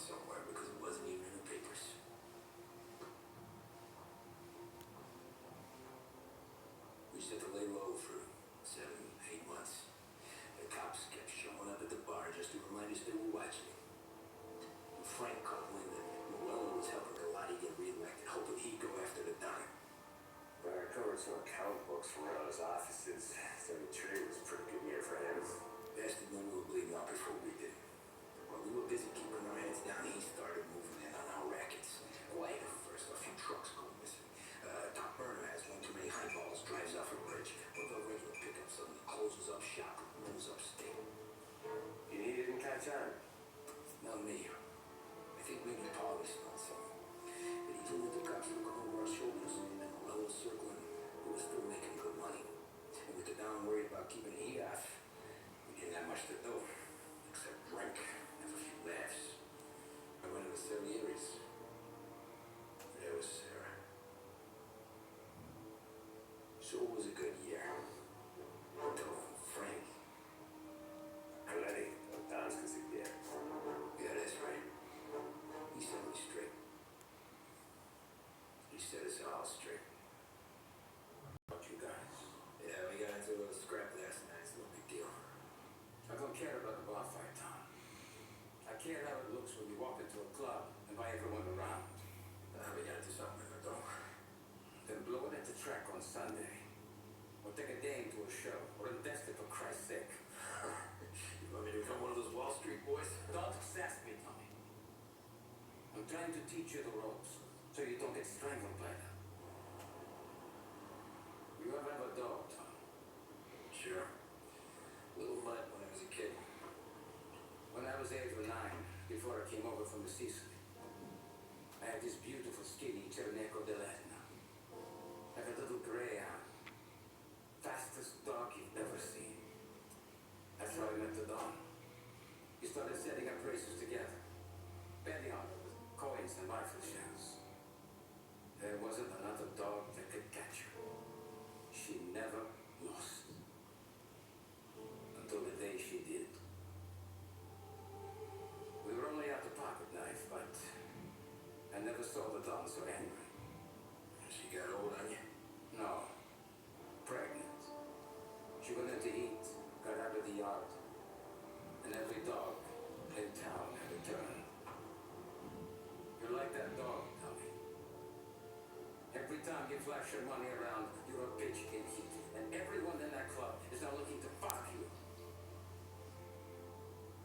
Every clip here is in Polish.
있어. on Sunday. Or take a day to a show. Or invest it for Christ's sake. you want me to become one of those Wall Street boys? Don't sass me, Tommy. I'm trying to teach you the ropes so you don't get strangled by them. You ever have a dog, Tom? Sure. A little mutt when I was a kid. When I was age nine, before I came over from the Sicily, I had this beautiful skinny Cerneco de Latte. flash your money around, you're a bitch gatekeep. And everyone in that club is now looking to fuck you.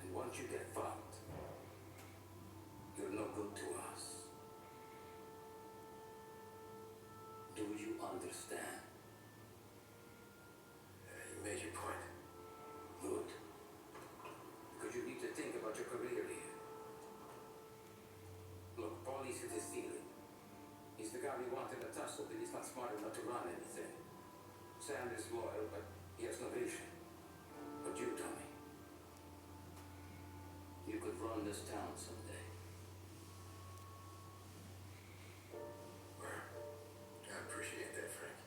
And once you get fucked, you're no good to us. Do you understand? Charlie wanted a tussle, but he's not smart enough to run anything. Sam is loyal, but he has no vision. But you, Tommy, you could run this town someday. I appreciate that, Frank.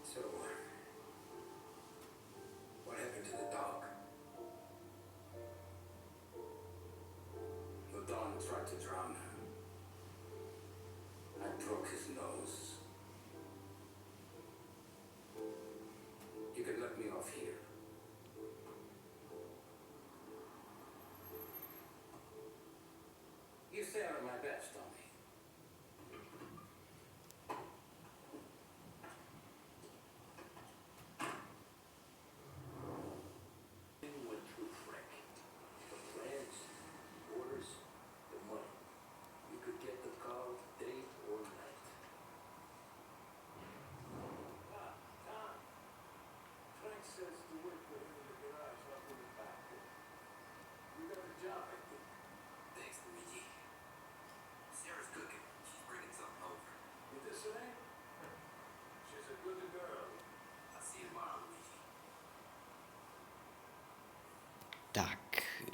So, what happened to the dog? The dog tried to drown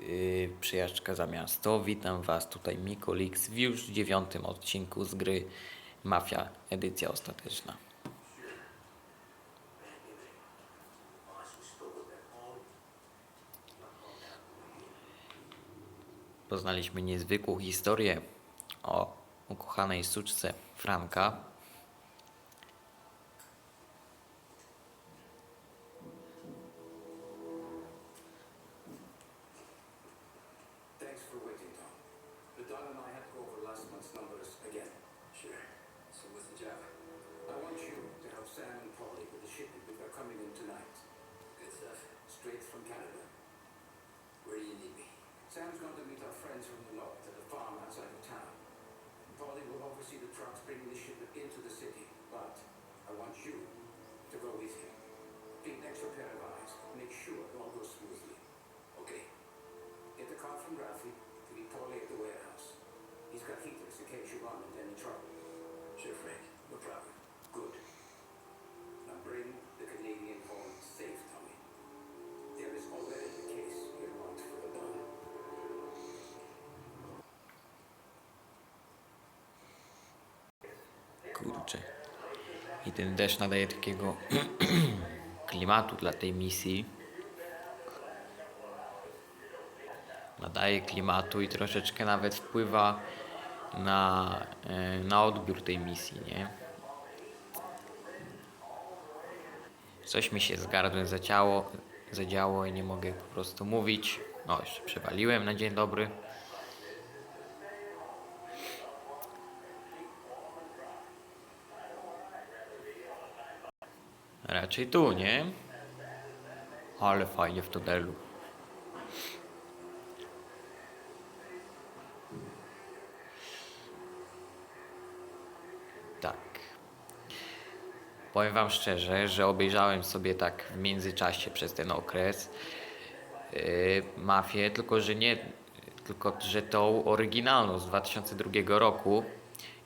yy, Przyjażdżka za miasto. Witam Was tutaj Mikolix w już dziewiątym odcinku z gry Mafia edycja ostateczna. Poznaliśmy niezwykłą historię o ukochanej suczce Franka, Oversee the trucks bringing the shipment into the city, but I want you to go with him. Keep an extra pair of eyes. Make sure it all goes smoothly. Okay. Get the car from Ralphie to be Paulie at the warehouse. He's got heaters in case you run into any trouble. Sure, Frank. No problem. Good. I ten deszcz nadaje takiego klimatu dla tej misji. Nadaje klimatu i troszeczkę nawet wpływa na, e, na odbiór tej misji, nie? Coś mi się z gardłem zaciało, zadziało i nie mogę po prostu mówić. O, jeszcze przewaliłem na dzień dobry. Raczej tu, nie? Ale fajnie w tunelu. Tak. Powiem Wam szczerze, że obejrzałem sobie tak w międzyczasie przez ten okres yy, Mafię, tylko że nie, tylko że tą oryginalną z 2002 roku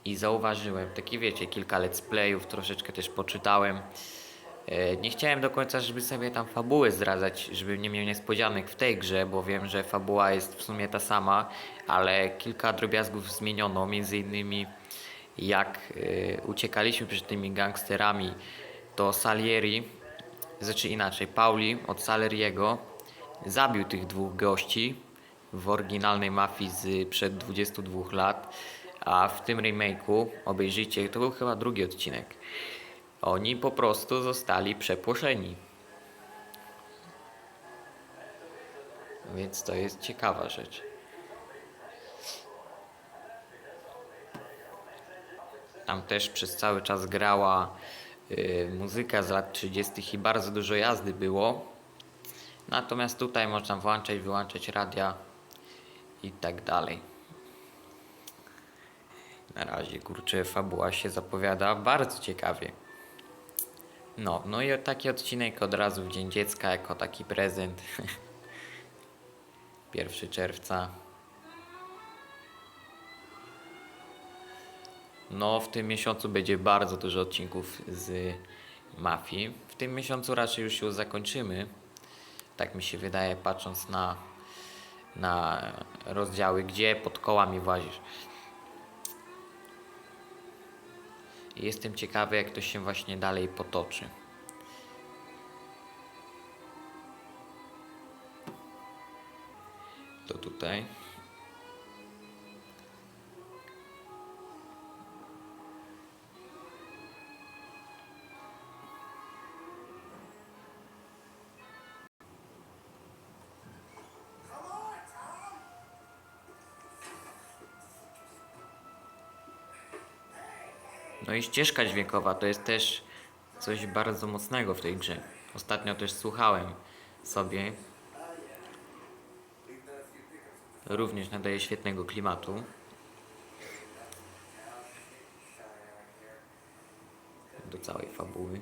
i zauważyłem, takie wiecie, kilka let's playów, troszeczkę też poczytałem. E, Nie chciałem do końca, żeby sobie tam fabuły zdradzać, żeby nie miał niespodzianek w tej grze, bo wiem, że fabuła jest w sumie ta sama, ale kilka drobiazgów zmieniono, między innymi jak e, uciekaliśmy przed tymi gangsterami, to Salieri, znaczy inaczej, Pauli od Saleriego zabił tych dwóch gości w oryginalnej mafii z przed 22 lat, a w tym remake'u, obejrzyjcie, to był chyba drugi odcinek, oni po prostu zostali przepłoszeni. Więc to jest ciekawa rzecz. Tam też przez cały czas grała y, muzyka z lat 30. i bardzo dużo jazdy było. Natomiast tutaj można włączać, wyłączać radia i tak dalej. Na razie kurczę fabuła się zapowiada bardzo ciekawie. No, no i taki odcinek od razu w Dzień Dziecka jako taki prezent. 1 czerwca. No, w tym miesiącu będzie bardzo dużo odcinków z Mafii. W tym miesiącu raczej już ją zakończymy. Tak mi się wydaje, patrząc na, na rozdziały, gdzie pod kołami włazisz. Jestem ciekawy, jak to się właśnie dalej potoczy. To tutaj. No i ścieżka dźwiękowa to jest też coś bardzo mocnego w tej grze. Ostatnio też słuchałem sobie. Również nadaje świetnego klimatu. Do całej fabuły.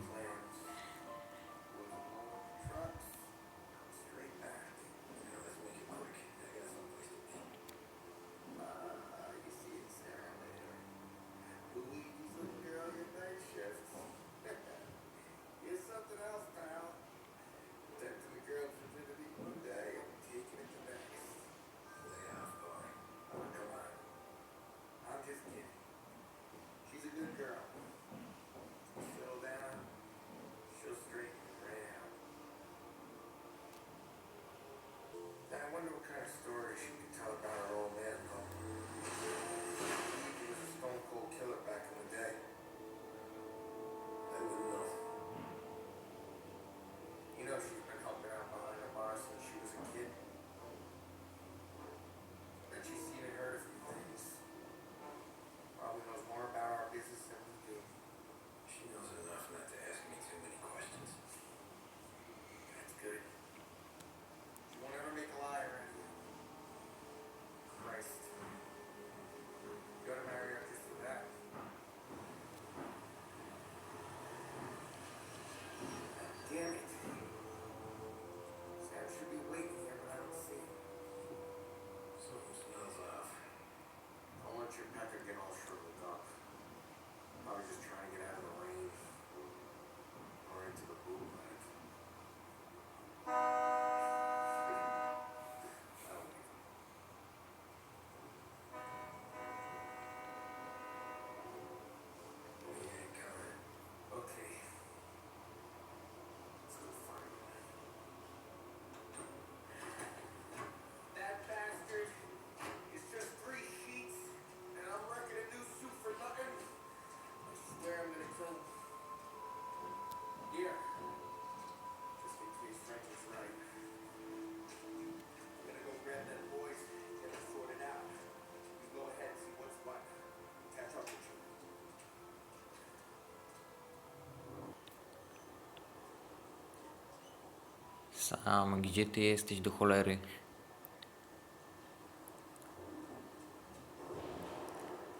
Sam, gdzie ty jesteś do cholery?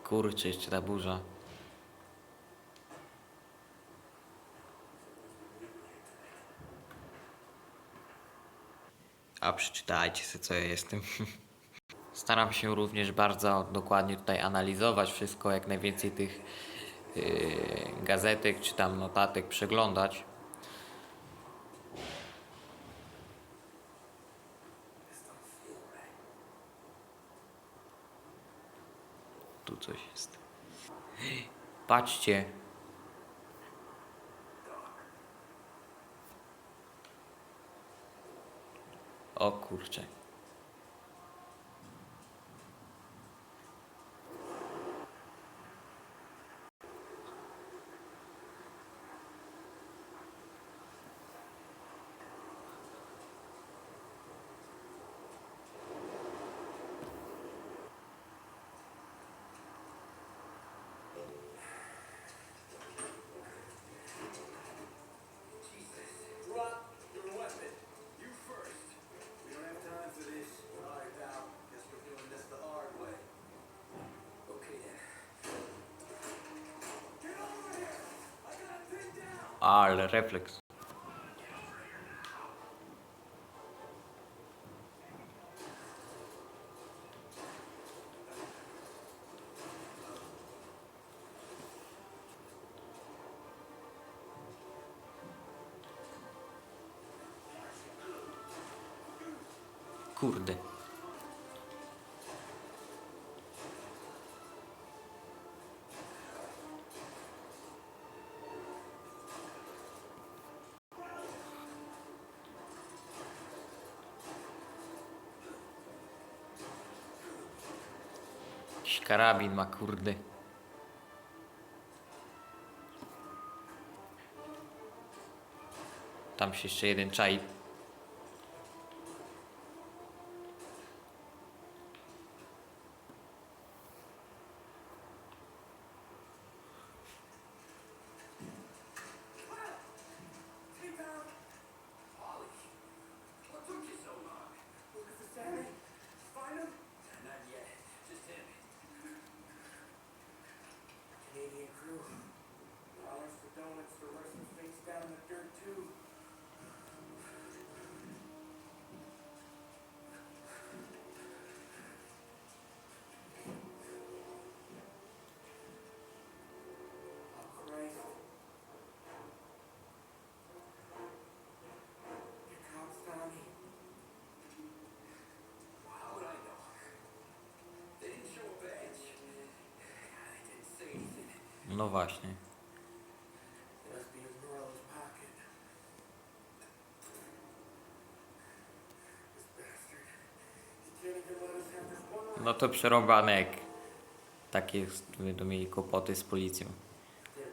Kurczę, jeszcze ta burza. A przeczytajcie sobie, co ja jestem. Staram się również bardzo dokładnie tutaj analizować wszystko, jak najwięcej tych yy, gazetek czy tam notatek przeglądać. Tu coś jest. Patrzcie. O kurczę. Down! Ale Jakiś karabin ma, kurde. Tam się jeszcze jeden czai.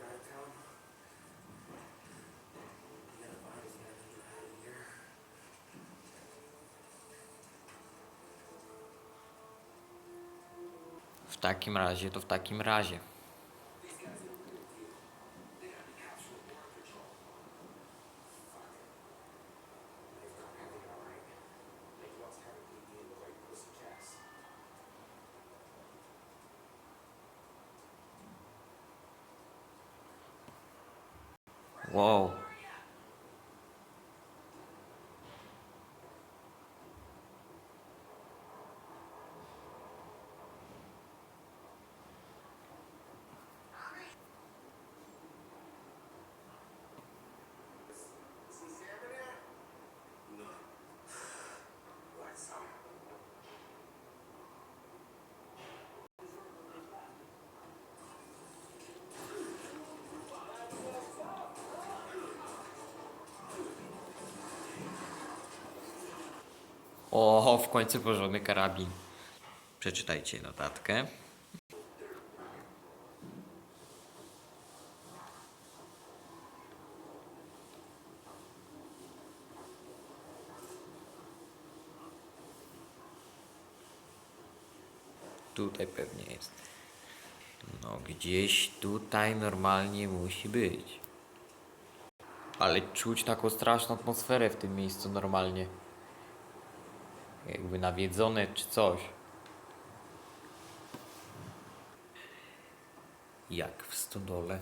Right, Tom? You gotta find us, gotta get out of here. W takim razie to w takim razie. 哇哦。O, w końcu porządny karabin. Przeczytajcie notatkę. Tutaj pewnie jest. No, gdzieś tutaj normalnie musi być. Ale czuć taką straszną atmosferę w tym miejscu normalnie. Jakby nawiedzone czy coś. Jak w stodole.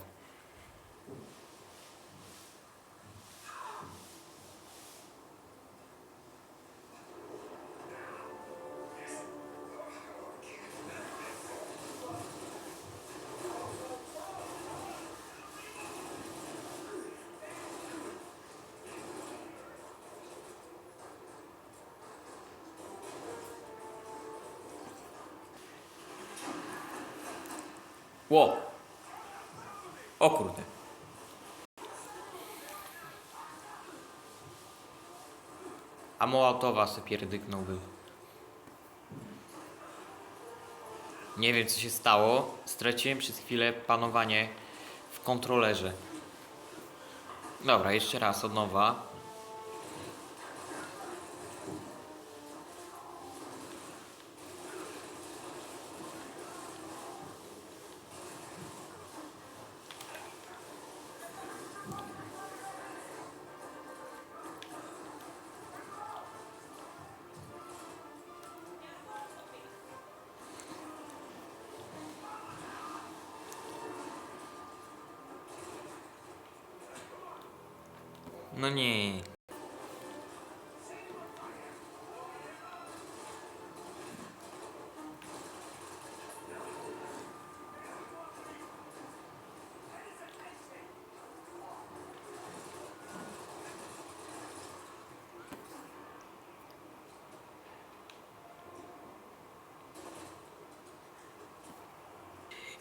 Ło! O kurde. A Mołatowa se pierdyknąłby. Nie wiem co się stało. Straciłem przez chwilę panowanie w kontrolerze. Dobra, jeszcze raz od nowa. No nie.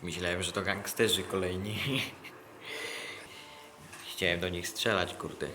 Myślałem, że to gangsterzy kolejni. Chciałem do nich strzelać, kurde.